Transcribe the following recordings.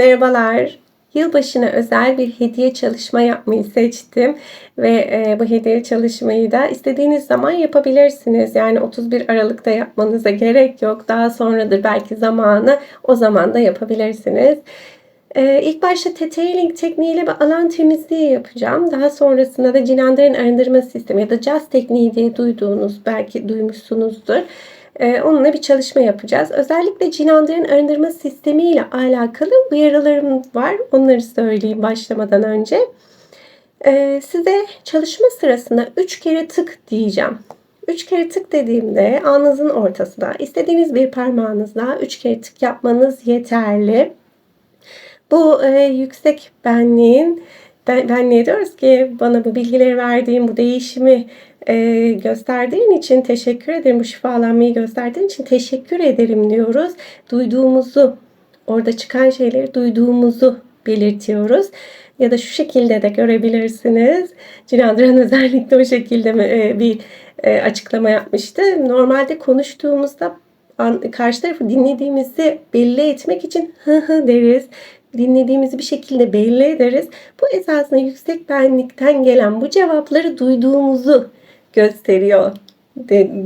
Merhabalar. Yılbaşına özel bir hediye çalışma yapmayı seçtim ve e, bu hediye çalışmayı da istediğiniz zaman yapabilirsiniz. Yani 31 Aralık'ta yapmanıza gerek yok. Daha sonradır belki zamanı o zaman da yapabilirsiniz. E, ilk başta detailing tekniğiyle bir alan temizliği yapacağım. Daha sonrasında da Cinander'in arındırma sistemi ya da Jazz tekniği diye duyduğunuz belki duymuşsunuzdur. Ee, onunla bir çalışma yapacağız. Özellikle Cinander'in arındırma sistemi ile alakalı uyarılarım var. Onları söyleyeyim başlamadan önce. Ee, size çalışma sırasında 3 kere tık diyeceğim. 3 kere tık dediğimde alnınızın ortasına istediğiniz bir parmağınızla 3 kere tık yapmanız yeterli. Bu e, yüksek benliğin ben, benliğe diyoruz ki bana bu bilgileri verdiğin, bu değişimi e, gösterdiğin için teşekkür ederim. Bu şifalanmayı gösterdiğin için teşekkür ederim diyoruz. Duyduğumuzu, orada çıkan şeyleri duyduğumuzu belirtiyoruz. Ya da şu şekilde de görebilirsiniz. Cinandran özellikle o şekilde e, bir e, açıklama yapmıştı. Normalde konuştuğumuzda karşı tarafı dinlediğimizi belli etmek için hı hı deriz dinlediğimizi bir şekilde belli ederiz. Bu esasında yüksek benlikten gelen bu cevapları duyduğumuzu gösteriyor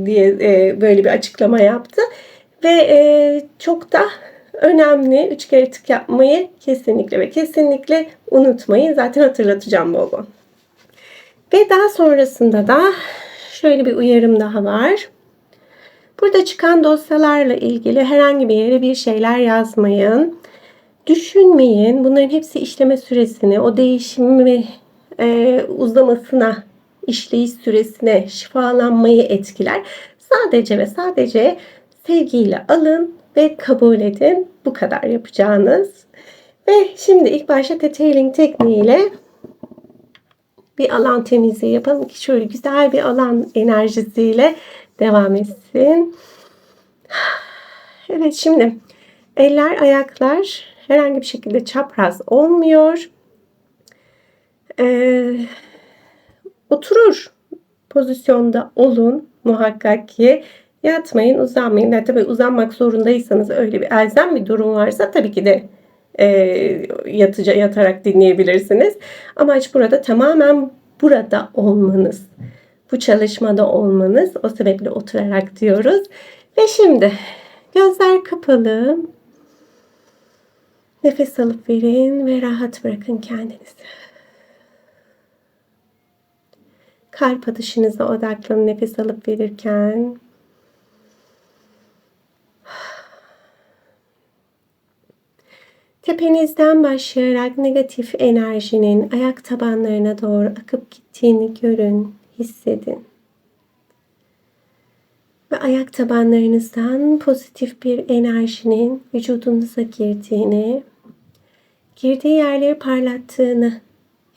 diye e, böyle bir açıklama yaptı. Ve e, çok da önemli üç kere tık yapmayı kesinlikle ve kesinlikle unutmayın. Zaten hatırlatacağım bol bol. Ve daha sonrasında da şöyle bir uyarım daha var. Burada çıkan dosyalarla ilgili herhangi bir yere bir şeyler yazmayın. Düşünmeyin. Bunların hepsi işleme süresini, o değişimi e, uzamasına, işleyiş süresine, şifalanmayı etkiler. Sadece ve sadece sevgiyle alın ve kabul edin. Bu kadar yapacağınız. Ve şimdi ilk başta detailing tekniğiyle bir alan temizliği yapalım ki şöyle güzel bir alan enerjisiyle devam etsin. Evet şimdi eller, ayaklar herhangi bir şekilde çapraz olmuyor. Ee, oturur pozisyonda olun muhakkak ki. Yatmayın, uzanmayın. Yani tabii uzanmak zorundaysanız öyle bir elzem bir durum varsa tabii ki de e, yatıca, yatarak dinleyebilirsiniz. Amaç burada tamamen burada olmanız. Bu çalışmada olmanız. O sebeple oturarak diyoruz. Ve şimdi gözler kapalı. Nefes alıp verin ve rahat bırakın kendinizi. Kalp atışınıza odaklanın nefes alıp verirken. Tepenizden başlayarak negatif enerjinin ayak tabanlarına doğru akıp gittiğini görün, hissedin. Ve ayak tabanlarınızdan pozitif bir enerjinin vücudunuza girdiğini girdiği yerleri parlattığını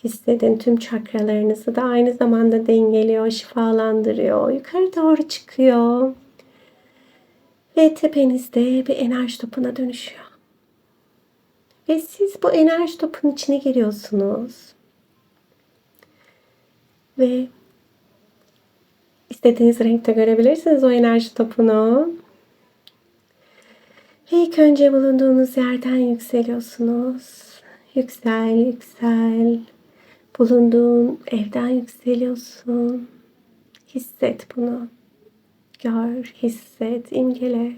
hissedin. Tüm çakralarınızı da aynı zamanda dengeliyor, şifalandırıyor. Yukarı doğru çıkıyor. Ve tepenizde bir enerji topuna dönüşüyor. Ve siz bu enerji topunun içine giriyorsunuz. Ve istediğiniz renkte görebilirsiniz o enerji topunu. Ve ilk önce bulunduğunuz yerden yükseliyorsunuz. Yüksel, yüksel. Bulunduğun evden yükseliyorsun. Hisset bunu. Gör, hisset, imgele.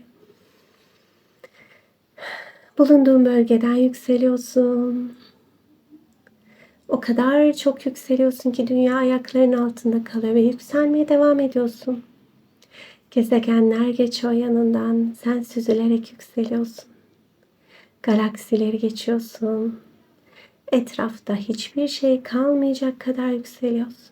Bulunduğun bölgeden yükseliyorsun. O kadar çok yükseliyorsun ki dünya ayakların altında kalıyor ve yükselmeye devam ediyorsun. Gezegenler geçiyor yanından. Sen süzülerek yükseliyorsun. Galaksileri geçiyorsun. Etrafta hiçbir şey kalmayacak kadar yükseliyorsun.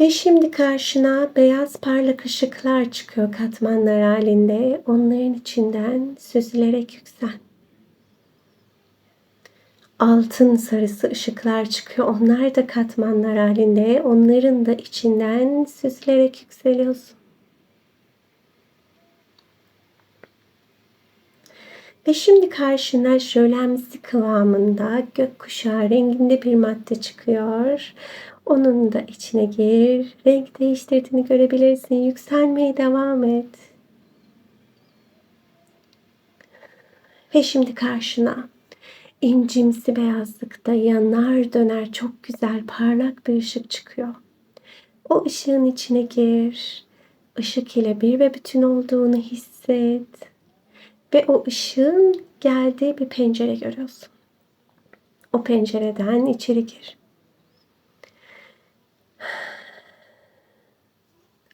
Ve şimdi karşına beyaz parlak ışıklar çıkıyor katmanlar halinde. Onların içinden süzülerek yüksel. Altın sarısı ışıklar çıkıyor. Onlar da katmanlar halinde. Onların da içinden süzülerek yükseliyorsun. Ve şimdi karşına şölemsi kıvamında gökkuşağı renginde bir madde çıkıyor. Onun da içine gir. Renk değiştirdiğini görebilirsin. Yükselmeye devam et. Ve şimdi karşına incimsi beyazlıkta yanar döner çok güzel parlak bir ışık çıkıyor. O ışığın içine gir. Işık ile bir ve bütün olduğunu hisset. Ve o ışığın geldiği bir pencere görüyorsun. O pencereden içeri gir.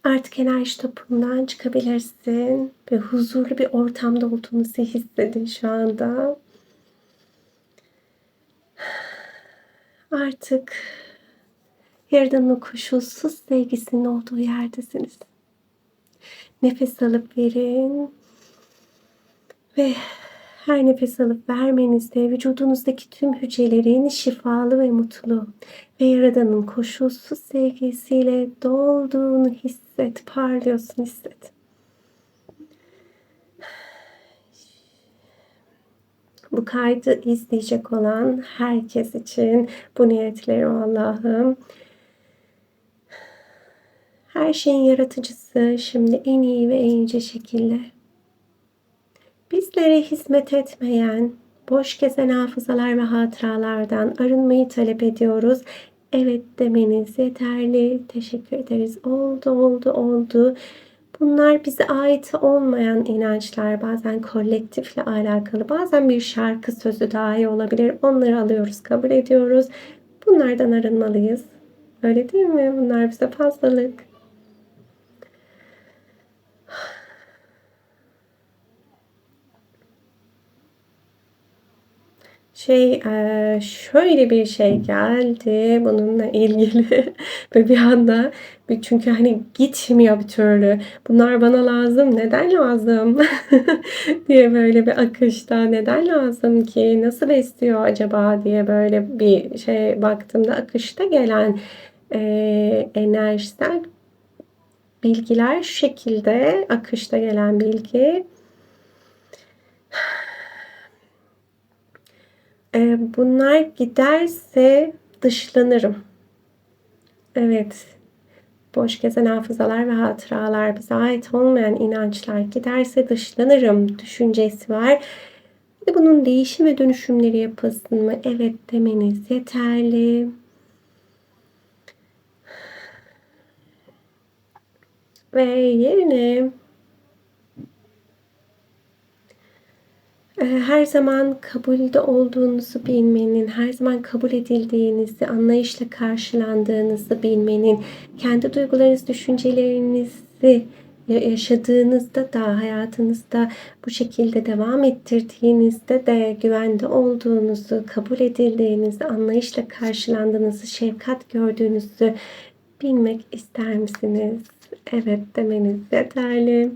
Artık enerji topundan çıkabilirsin ve huzurlu bir ortamda olduğunuzu hissedin şu anda. Artık Yaradan'ın koşulsuz sevgisinin olduğu yerdesiniz. Nefes alıp verin ve her nefes alıp vermenizde vücudunuzdaki tüm hücrelerin şifalı ve mutlu ve Yaradan'ın koşulsuz sevgisiyle dolduğunu hisset, parlıyorsun hisset. Bu kaydı izleyecek olan herkes için bu niyetlerim Allah'ım. Her şeyin yaratıcısı şimdi en iyi ve en ince şekilde bizlere hizmet etmeyen, boş gezen hafızalar ve hatıralardan arınmayı talep ediyoruz. Evet demeniz yeterli. Teşekkür ederiz. Oldu, oldu, oldu. Bunlar bize ait olmayan inançlar, bazen kolektifle alakalı, bazen bir şarkı sözü dahi olabilir. Onları alıyoruz, kabul ediyoruz. Bunlardan arınmalıyız. Öyle değil mi? Bunlar bize fazlalık. Şey şöyle bir şey geldi bununla ilgili ve bir anda çünkü hani gitmiyor bir türlü. Bunlar bana lazım. Neden lazım? diye böyle bir akışta neden lazım ki? Nasıl besliyor acaba diye böyle bir şey baktığımda akışta gelen e, enerjisel bilgiler şu şekilde akışta gelen bilgi bunlar giderse dışlanırım. Evet. Boş gezen hafızalar ve hatıralar, bize ait olmayan inançlar giderse dışlanırım düşüncesi var. Bunun değişim ve dönüşümleri yapılsın mı? Evet demeniz yeterli. Ve yerine her zaman kabulde olduğunuzu bilmenin, her zaman kabul edildiğinizi, anlayışla karşılandığınızı bilmenin, kendi duygularınız, düşüncelerinizi yaşadığınızda da hayatınızda bu şekilde devam ettirdiğinizde de güvende olduğunuzu, kabul edildiğinizi, anlayışla karşılandığınızı, şefkat gördüğünüzü bilmek ister misiniz? Evet demeniz yeterli.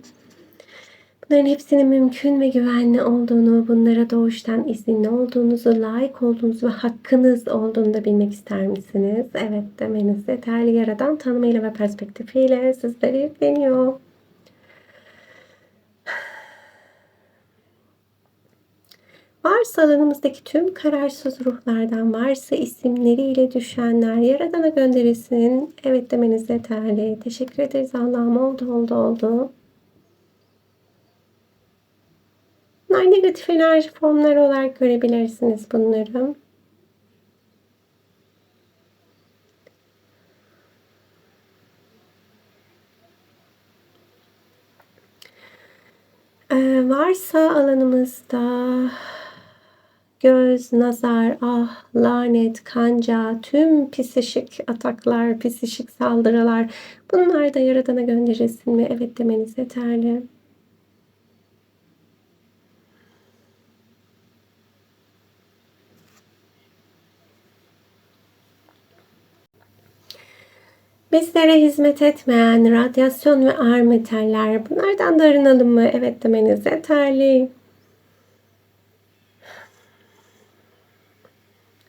Bunların hepsinin mümkün ve güvenli olduğunu, bunlara doğuştan izinli olduğunuzu, layık olduğunuzu ve hakkınız olduğunu da bilmek ister misiniz? Evet demeniz yeterli yaradan tanımıyla ve perspektifiyle sizlere yükleniyor. Varsa alanımızdaki tüm kararsız ruhlardan varsa isimleriyle düşenler Yaradan'a gönderilsin. Evet demeniz yeterli. Teşekkür ederiz Allah'ım. Oldu oldu oldu. Bunlar negatif enerji formları olarak görebilirsiniz bunları. Ee, varsa alanımızda göz, nazar, ah, lanet, kanca, tüm psişik ataklar, psişik saldırılar bunlar da Yaradan'a gönderilsin mi? Evet demeniz yeterli. Bizlere hizmet etmeyen radyasyon ve ağır metaller bunlardan da arınalım mı? Evet demeniz yeterli.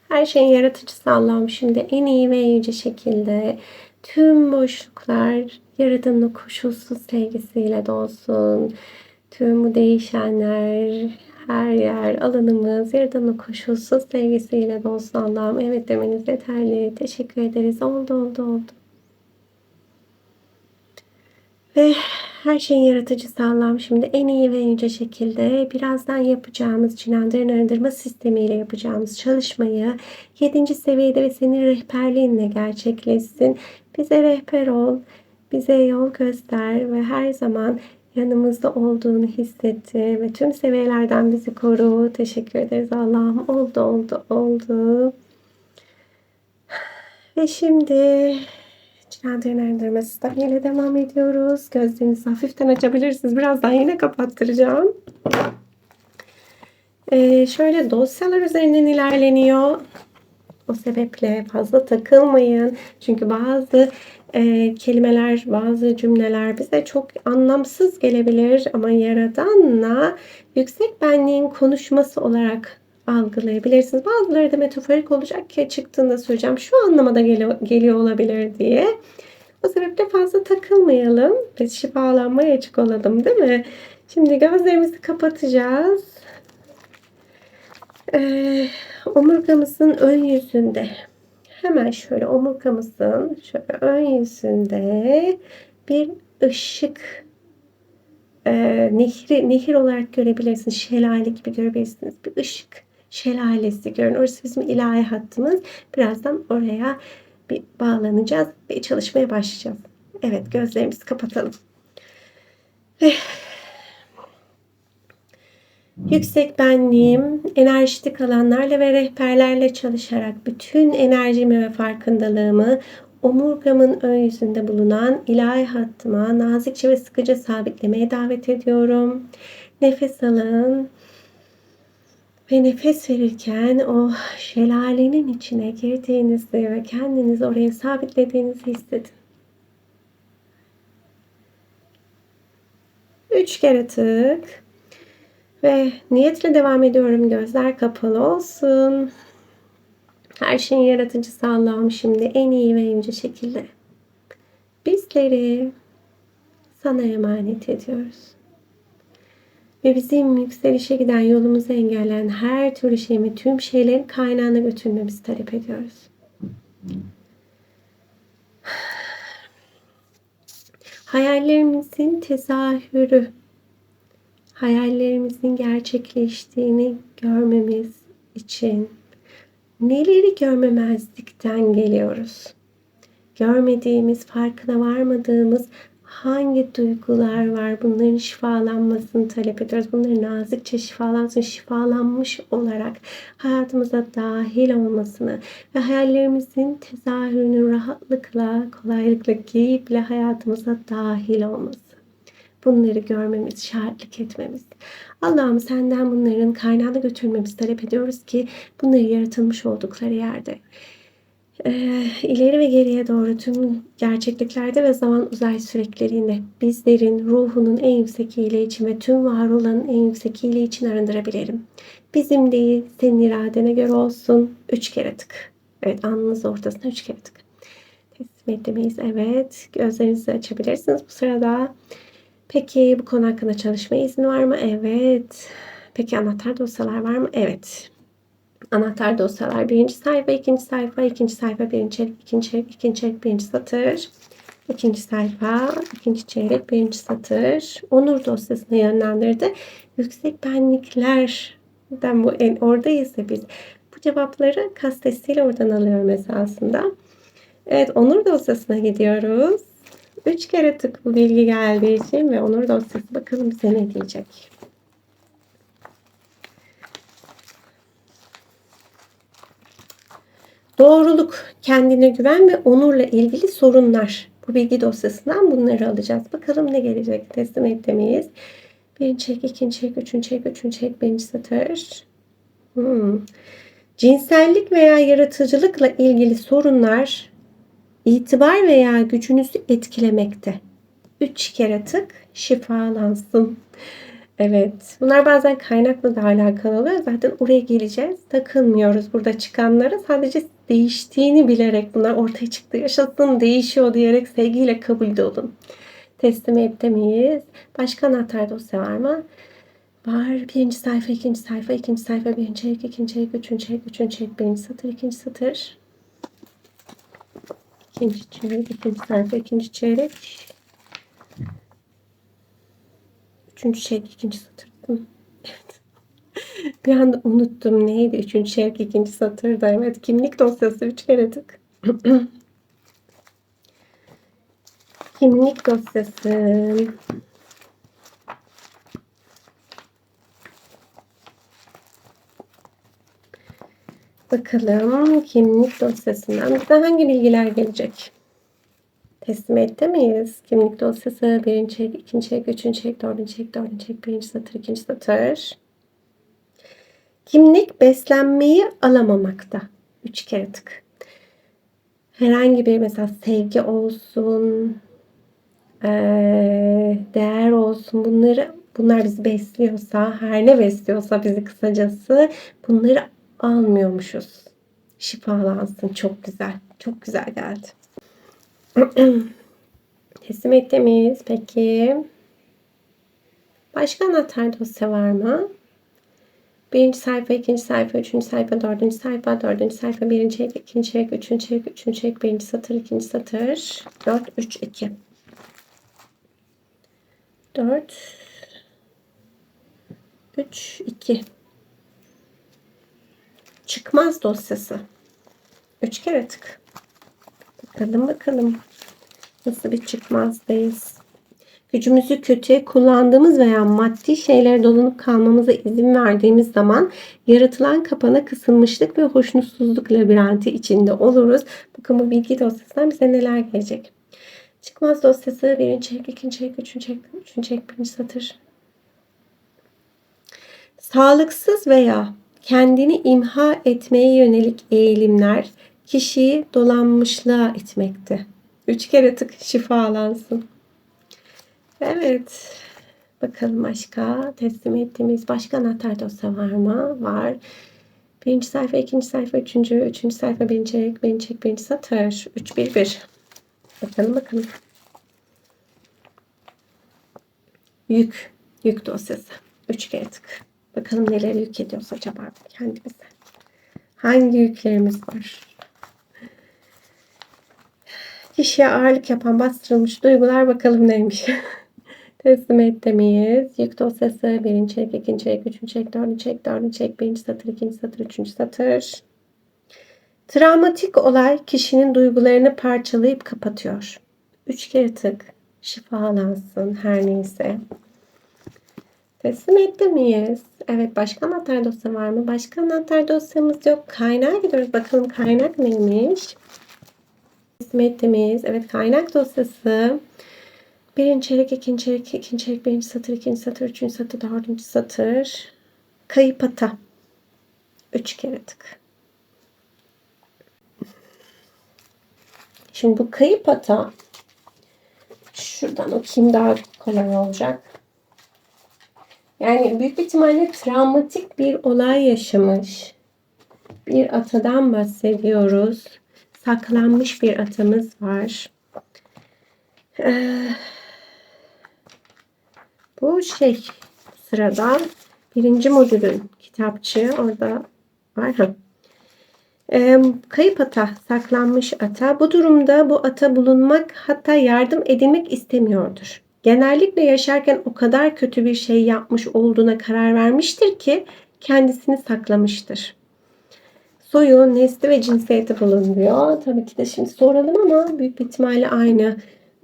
Her şeyin yaratıcısı Allah'ım şimdi en iyi ve yüce şekilde tüm boşluklar Yaradan'ın koşulsuz sevgisiyle dolsun. Tüm bu değişenler, her yer, alanımız Yaradan'ın koşulsuz sevgisiyle dolsun Allah'ım. Evet demeniz yeterli. Teşekkür ederiz. Oldu oldu oldu. Ve her şeyin yaratıcısı Allah'ım şimdi en iyi ve en yüce şekilde birazdan yapacağımız cinanların arındırma sistemiyle yapacağımız çalışmayı 7. seviyede ve senin rehberliğinle gerçekleşsin. Bize rehber ol, bize yol göster ve her zaman yanımızda olduğunu hissetti ve tüm seviyelerden bizi koru. Teşekkür ederiz Allah'ım. Oldu, oldu, oldu. Ve şimdi Cinanların arındırma sistemiyle devam ediyoruz. Gözlerinizi hafiften açabilirsiniz. Birazdan yine kapattıracağım. Ee, şöyle dosyalar üzerinden ilerleniyor. O sebeple fazla takılmayın. Çünkü bazı e, kelimeler, bazı cümleler bize çok anlamsız gelebilir ama yaradanla yüksek benliğin konuşması olarak algılayabilirsiniz. Bazıları da metaforik olacak ki çıktığında söyleyeceğim şu anlamada geliyor, geliyor olabilir diye. O sebeple fazla takılmayalım ve şifalanmaya açık olalım değil mi? Şimdi gözlerimizi kapatacağız. Ee, omurgamızın ön yüzünde hemen şöyle omurgamızın şöyle ön yüzünde bir ışık e, nehri, nehir olarak görebilirsiniz. Şelale gibi görebilirsiniz. Bir ışık şelalesi görün. Orası bizim ilahi hattımız. Birazdan oraya bir bağlanacağız ve çalışmaya başlayacağız. Evet gözlerimizi kapatalım. Ve yüksek benliğim, enerjik alanlarla ve rehberlerle çalışarak bütün enerjimi ve farkındalığımı omurgamın ön yüzünde bulunan ilahi hattıma nazikçe ve sıkıca sabitlemeye davet ediyorum. Nefes alın. Ve nefes verirken o şelalenin içine girdiğinizi ve kendinizi oraya sabitlediğinizi hissedin. Üç kere tık. Ve niyetle devam ediyorum. Gözler kapalı olsun. Her şeyin yaratıcısı Allah'ım şimdi en iyi ve ince şekilde bizleri sana emanet ediyoruz. Ve bizim yükselişe giden yolumuzu engelleyen her türlü şeyin ve tüm şeylerin kaynağına götürmemizi talep ediyoruz. Hayallerimizin tezahürü, hayallerimizin gerçekleştiğini görmemiz için neleri görmemezlikten geliyoruz? Görmediğimiz, farkına varmadığımız hangi duygular var bunların şifalanmasını talep ediyoruz. Bunların nazikçe şifalansın, şifalanmış olarak hayatımıza dahil olmasını ve hayallerimizin tezahürünün rahatlıkla, kolaylıkla, keyifle hayatımıza dahil olması. Bunları görmemiz, şahitlik etmemiz. Allah'ım senden bunların kaynağını götürmemizi talep ediyoruz ki bunları yaratılmış oldukları yerde e, ileri ve geriye doğru tüm gerçekliklerde ve zaman uzay süreklerinde bizlerin ruhunun en yüksek iyiliği ve tüm var olanın en yüksek iyiliği için arındırabilirim. Bizim değil, senin iradene göre olsun. Üç kere tık. Evet, alnınız ortasına üç kere tık. Teslim ettiğimiz, evet. Gözlerinizi açabilirsiniz bu sırada. Peki bu konu hakkında çalışma izni var mı? Evet. Peki anahtar dosyalar var mı? Evet. Anahtar dosyalar birinci sayfa, ikinci sayfa, ikinci sayfa, birinci çeyrek, ikinci çeyrek, ikinci çeyrek, birinci satır. ikinci sayfa, ikinci çeyrek, birinci satır. Onur dosyasına yönlendirdi. Yüksek benliklerden bu en oradayız biz. Bu cevapları kastesiyle oradan alıyorum esasında. Evet, onur dosyasına gidiyoruz. Üç kere tık bu bilgi geldiği için ve onur dosyası bakalım bize ne diyecek. Doğruluk, kendine güven ve onurla ilgili sorunlar. Bu bilgi dosyasından bunları alacağız. Bakalım ne gelecek teslim ettiğimiz. Birinci çek, ikinci çek, üçüncü çek, üçüncü çek, birinci satır. Hmm. Cinsellik veya yaratıcılıkla ilgili sorunlar itibar veya gücünüzü etkilemekte. Üç kere tık şifalansın. Evet. Bunlar bazen kaynakla da alakalı oluyor. Zaten oraya geleceğiz. Takılmıyoruz burada çıkanlara. Sadece değiştiğini bilerek bunlar ortaya çıktı. Yaşasın değişiyor diyerek sevgiyle kabul olun. Teslim edemeyiz. Başka anahtar dosya var mı? Var. Birinci sayfa, ikinci sayfa, ikinci sayfa, birinci çeyrek, ikinci çeyrek, üçüncü çeyrek, üçüncü çeyrek, birinci satır, ikinci satır. İkinci çeyrek, ikinci sayfa, ikinci çeyrek. Üçüncü şevk ikinci satır. Bir anda unuttum. Neydi? Üçüncü şevk ikinci satırda. Evet. Kimlik dosyası üç kere tık. Kimlik dosyası. Bakalım kimlik dosyasından bize hangi bilgiler gelecek? Teslim etti miyiz? Kimlik dosyası birinci çek, ikinci çek, üçüncü çek, dördüncü çek, dördüncü çek, birinci satır, ikinci satır. Kimlik beslenmeyi alamamakta. Üç kere tık. Herhangi bir mesela sevgi olsun, değer olsun bunları bunlar bizi besliyorsa her ne besliyorsa bizi kısacası bunları almıyormuşuz. Şifalansın. Çok güzel. Çok güzel geldi. Teslim etti miyiz? Peki. Başka anahtar dosya var mı? Birinci sayfa, ikinci sayfa, üçüncü sayfa, dördüncü sayfa, dördüncü sayfa, birinci çek, ikinci çek, üçüncü çek, üçüncü çek, birinci satır, ikinci satır. Dört, üç, iki. Dört, üç, iki. Çıkmaz dosyası. Üç kere tık. Bakalım bakalım. Nasıl bir çıkmazdayız. Gücümüzü kötüye kullandığımız veya maddi şeylere dolanıp kalmamıza izin verdiğimiz zaman yaratılan kapana kısılmışlık ve hoşnutsuzluk labirenti içinde oluruz. Bakın bu bilgi dosyasından bize neler gelecek. Çıkmaz dosyası birinci çek, ikinci çek, üçüncü çek, üçüncü çek, birinci satır. Sağlıksız veya kendini imha etmeye yönelik eğilimler kişiyi dolanmışlığa itmekte. Üç kere tık şifalansın. Evet. Bakalım başka teslim ettiğimiz başka anahtar dosya var mı? Var. Birinci sayfa, ikinci sayfa, üçüncü, üçüncü sayfa, birinci çek, birinci çek, birinci satır. Üç, bir, bir. Bakalım bakalım. Yük. Yük dosyası. Üç kere tık. Bakalım neler yük ediyoruz acaba kendimize. Hangi yüklerimiz var? Kişiye ağırlık yapan bastırılmış duygular bakalım neymiş. Teslim etti miyiz? Yük dosyası birinci çek, ikinci çek, üçüncü çek, dördüncü çek, dördüncü çek, birinci satır, ikinci satır, üçüncü satır. Travmatik olay kişinin duygularını parçalayıp kapatıyor. Üç kere tık. Şifalansın her neyse. Teslim etti miyiz? Evet başka anahtar dosya var mı? Başka anahtar dosyamız yok. Kaynağa gidiyoruz. Bakalım kaynak neymiş? Teslim etti miyiz? Evet kaynak dosyası. Birinci çeyrek, ikinci çeyrek, ikinci çeyrek, birinci satır, ikinci satır, üçüncü satır, dördüncü satır. Kayıp ata. Üç kere tık. Şimdi bu kayıp ata şuradan okuyayım daha kolay olacak. Yani büyük ihtimalle travmatik bir olay yaşamış bir atadan bahsediyoruz. Saklanmış bir atamız var. Ee, bu şey sırada birinci modülün kitapçığı orada var. Ha. Ee, kayıp ata, saklanmış ata. Bu durumda bu ata bulunmak hatta yardım edilmek istemiyordur. Genellikle yaşarken o kadar kötü bir şey yapmış olduğuna karar vermiştir ki kendisini saklamıştır. Soyu, nesli ve cinsiyeti bulunuyor. Tabii ki de şimdi soralım ama büyük ihtimalle aynı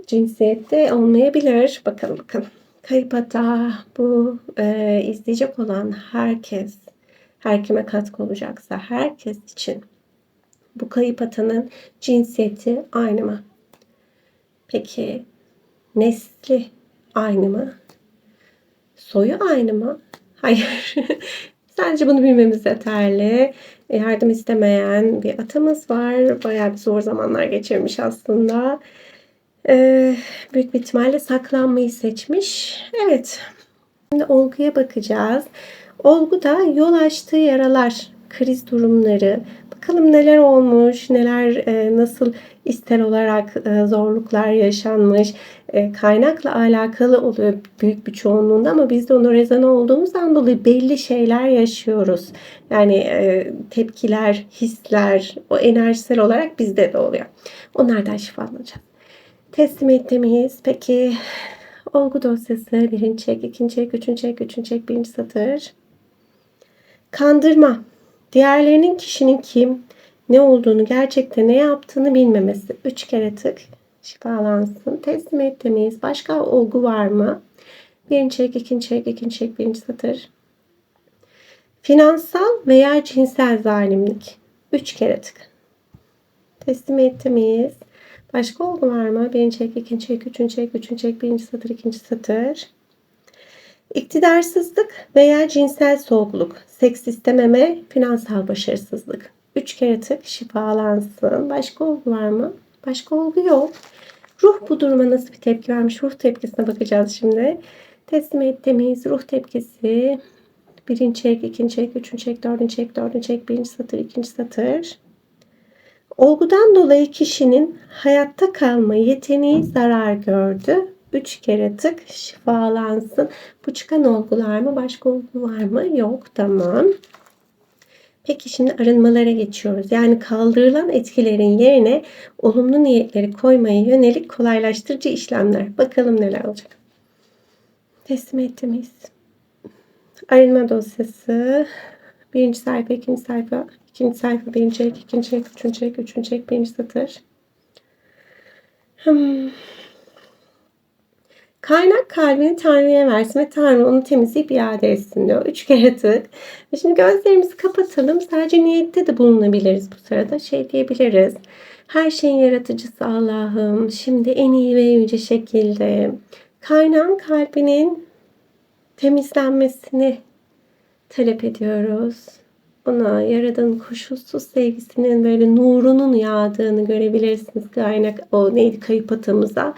cinsiyette olmayabilir. Bakalım bakalım. Kayıp hata bu e, izleyecek olan herkes, her kime katkı olacaksa herkes için bu kayıp atanın cinsiyeti aynı mı? Peki nesli aynı mı? Soyu aynı mı? Hayır. Sadece bunu bilmemiz yeterli. Yardım istemeyen bir atamız var. Bayağı bir zor zamanlar geçirmiş aslında. Ee, büyük bir ihtimalle saklanmayı seçmiş. Evet. Şimdi olguya bakacağız. Olguda yol açtığı yaralar, kriz durumları, bakalım neler olmuş, neler e, nasıl ister olarak e, zorluklar yaşanmış, e, kaynakla alakalı oluyor büyük bir çoğunluğunda ama biz de onu rezone olduğumuzdan dolayı belli şeyler yaşıyoruz. Yani tepkiler, hisler, o enerjisel olarak bizde de oluyor. Onlardan şifalanacağız. Teslim ettiğimiz peki Olgu dosyası birinci çek, ikinci çek, üçüncü çek, üçüncü çek, birinci satır. Kandırma. Diğerlerinin kişinin kim, ne olduğunu, gerçekte ne yaptığını bilmemesi. Üç kere tık şifalansın. Teslim et. Başka olgu var mı? Birinci çek, ikinci çek, ikinci çek, birinci satır. Finansal veya cinsel zalimlik. Üç kere tık. Teslim etti miyiz? Başka olgu var mı? Birinci çek, ikinci çek, üçüncü çek, üçüncü çek, birinci satır, ikinci satır. İktidarsızlık veya cinsel soğukluk, seks istememe, finansal başarısızlık. Üç kere tık şifalansın. Başka olgu var mı? Başka olgu yok. Ruh bu duruma nasıl bir tepki vermiş? Ruh tepkisine bakacağız şimdi. Teslim ettiğimiz ruh tepkisi. Birinci çek, ikinci çek, üçüncü çek, dördüncü çek, dördüncü çek, birinci satır, ikinci satır. Olgudan dolayı kişinin hayatta kalma yeteneği zarar gördü. Üç kere tık şifalansın. Bu çıkan olgular mı? Başka olgu var mı? Yok. Tamam. Peki şimdi arınmalara geçiyoruz. Yani kaldırılan etkilerin yerine olumlu niyetleri koymaya yönelik kolaylaştırıcı işlemler. Bakalım neler olacak. Teslim ettiğimiz arınma dosyası. Birinci sayfa, ikinci sayfa, ikinci sayfa, birinci ikinci çek, üçüncü çek, üçüncü çek, birinci satır. Hmm. Kaynak kalbini Tanrı'ya versin ve Tanrı onu temizleyip iade etsin diyor. Üç kere tık. Şimdi gözlerimizi kapatalım. Sadece niyette de bulunabiliriz bu sırada. Şey diyebiliriz. Her şeyin yaratıcısı Allah'ım. Şimdi en iyi ve yüce şekilde kaynağın kalbinin temizlenmesini talep ediyoruz. Ona Yaradan'ın koşulsuz sevgisinin böyle nurunun yağdığını görebilirsiniz. Kaynak o neydi kayıp atamıza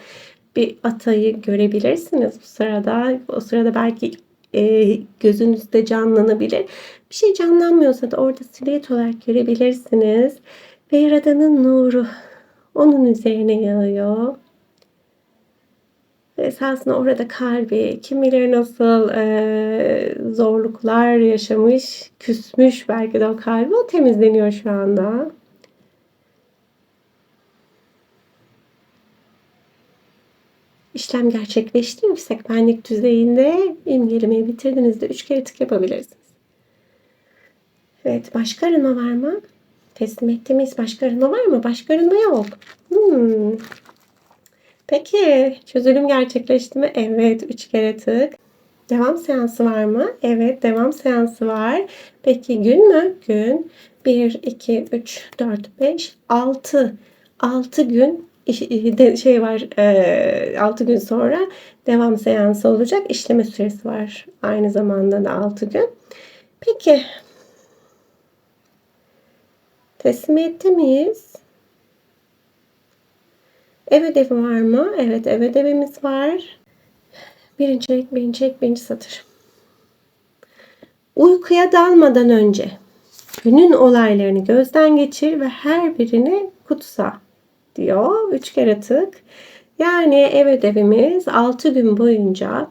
bir atayı görebilirsiniz bu sırada. O sırada belki e, gözünüzde canlanabilir. Bir şey canlanmıyorsa da orada silüet olarak görebilirsiniz. Ve Yaradan'ın nuru onun üzerine yağıyor. Esasında orada kalbi kim bilir nasıl e, zorluklar yaşamış, küsmüş belki de o kalbi o temizleniyor şu anda. işlem gerçekleşti. Yüksek benlik düzeyinde imgelemeyi bitirdiğinizde üç kere tık yapabilirsiniz. Evet başka arınma var mı? Teslim ettiğimiz başka arınma var mı? Başka arınma yok. Hmm. Peki çözülüm gerçekleşti mi? Evet üç kere tık. Devam seansı var mı? Evet devam seansı var. Peki gün mü? Gün. 1, 2, 3, 4, 5, 6. 6 gün şey var 6 gün sonra devam seansı olacak. İşleme süresi var. Aynı zamanda da 6 gün. Peki teslim etti miyiz? Ev ödevi var mı? Evet ev ödevimiz var. Birinci ek, birinci ek, birinci satır. Uykuya dalmadan önce günün olaylarını gözden geçir ve her birini kutsa diyor. Üç kere tık. Yani ev ödevimiz 6 gün boyunca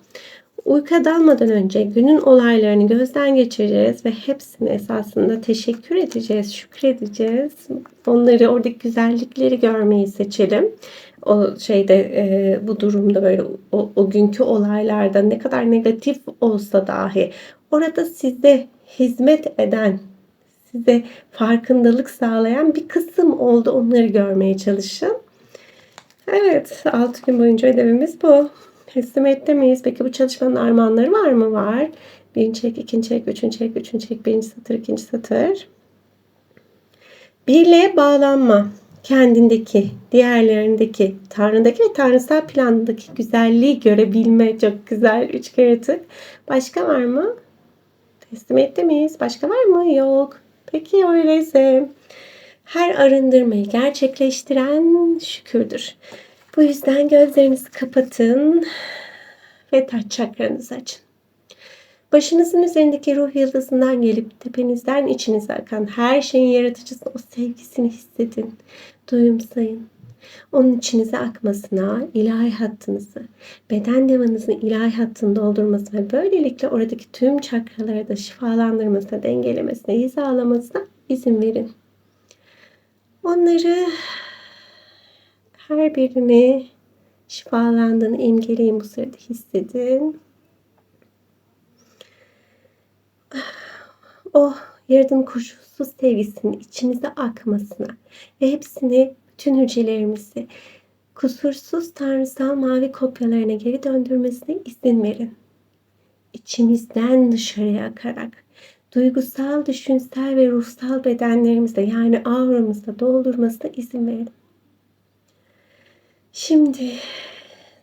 uykuya dalmadan önce günün olaylarını gözden geçireceğiz ve hepsini esasında teşekkür edeceğiz, şükredeceğiz. Onları oradaki güzellikleri görmeyi seçelim. O şeyde e, bu durumda böyle o, o günkü olaylarda ne kadar negatif olsa dahi orada size hizmet eden size farkındalık sağlayan bir kısım oldu. Onları görmeye çalışın. Evet 6 gün boyunca ödevimiz bu. Teslim etti miyiz? Peki bu çalışmanın armağanları var mı? Var. Birinci çek, ikinci çek, üçüncü çek, üçüncü çek, birinci satır, ikinci satır. Birliğe bağlanma. Kendindeki, diğerlerindeki, Tanrı'daki ve tanrısal plandaki güzelliği görebilme. Çok güzel. Üç kere tık. Başka var mı? Teslim etti miyiz? Başka var mı? Yok. Peki öyleyse her arındırmayı gerçekleştiren şükürdür. Bu yüzden gözlerinizi kapatın ve taç çakranızı açın. Başınızın üzerindeki ruh yıldızından gelip tepenizden içinize akan her şeyin yaratıcısı o sevgisini hissedin, duyumsayın. Onun içinize akmasına, ilahi hattınızı, beden devanızın ilahi hattını doldurmasına böylelikle oradaki tüm çakraları da şifalandırmasına, dengelemesine, hizalamasına izin verin. Onları her birini şifalandığını imgeleyin bu sırada hissedin. O yaradanın koşulsuz sevgisinin içinize akmasına ve hepsini bütün hücrelerimizi kusursuz tanrısal mavi kopyalarına geri döndürmesine izin verin. İçimizden dışarıya akarak duygusal, düşünsel ve ruhsal bedenlerimizde yani auramızda doldurmasına izin verin. Şimdi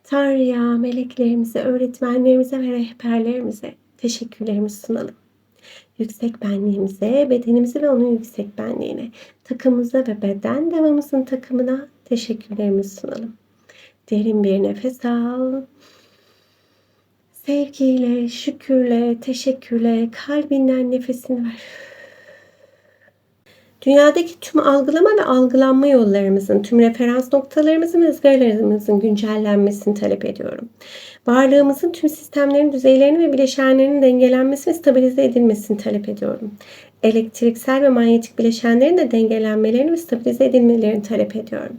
Tanrı'ya, meleklerimize, öğretmenlerimize ve rehberlerimize teşekkürlerimizi sunalım. Yüksek benliğimize, bedenimize ve onun yüksek benliğine, takımımıza ve beden devamımızın takımına teşekkürlerimizi sunalım. Derin bir nefes al. Sevgiyle, şükürle, teşekkürle kalbinden nefesini ver. Dünyadaki tüm algılama ve algılanma yollarımızın, tüm referans noktalarımızın ve ızgaralarımızın güncellenmesini talep ediyorum. Varlığımızın tüm sistemlerin düzeylerinin ve bileşenlerinin dengelenmesi ve stabilize edilmesini talep ediyorum. Elektriksel ve manyetik bileşenlerin de dengelenmelerini ve stabilize edilmelerini talep ediyorum.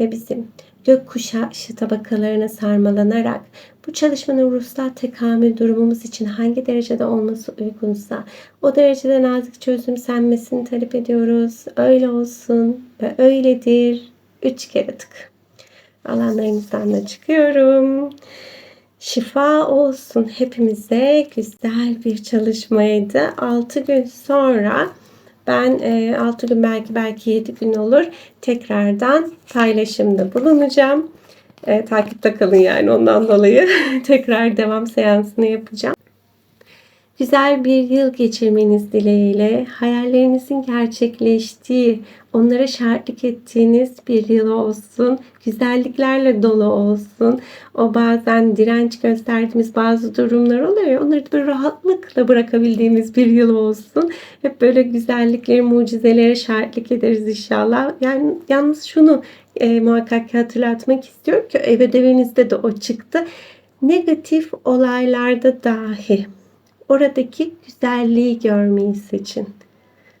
Ve bizim gökkuşağı tabakalarına sarmalanarak bu çalışmanın ruhsal tekamül durumumuz için hangi derecede olması uygunsa o derecede nazik çözümsenmesini talep ediyoruz. Öyle olsun ve öyledir. Üç kere tık. Alanlarımızdan da çıkıyorum. Şifa olsun hepimize güzel bir çalışmaydı. 6 gün sonra ben 6 gün belki belki 7 gün olur tekrardan paylaşımda bulunacağım. E, takipte kalın yani ondan dolayı tekrar devam seansını yapacağım. Güzel bir yıl geçirmeniz dileğiyle hayallerinizin gerçekleştiği, onlara şahitlik ettiğiniz bir yıl olsun. Güzelliklerle dolu olsun. O bazen direnç gösterdiğimiz bazı durumlar oluyor. Onları böyle rahatlıkla bırakabildiğimiz bir yıl olsun. Hep böyle güzellikleri, mucizelere şahitlik ederiz inşallah. Yani yalnız şunu e, muhakkak hatırlatmak istiyorum ki ev ödevinizde de o çıktı. Negatif olaylarda dahi oradaki güzelliği görmeyi seçin.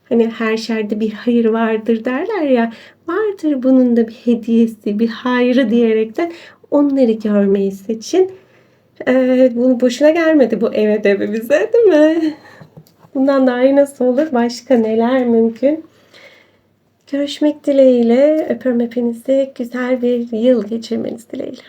Hani her şerde bir hayır vardır derler ya. Vardır bunun da bir hediyesi, bir hayrı diyerekten onları görmeyi seçin. Ee, bu boşuna gelmedi bu ev ödevi bize değil mi? Bundan daha iyi nasıl olur? Başka neler mümkün? Görüşmek dileğiyle. Öpüyorum hepinizi. Güzel bir yıl geçirmeniz dileğiyle.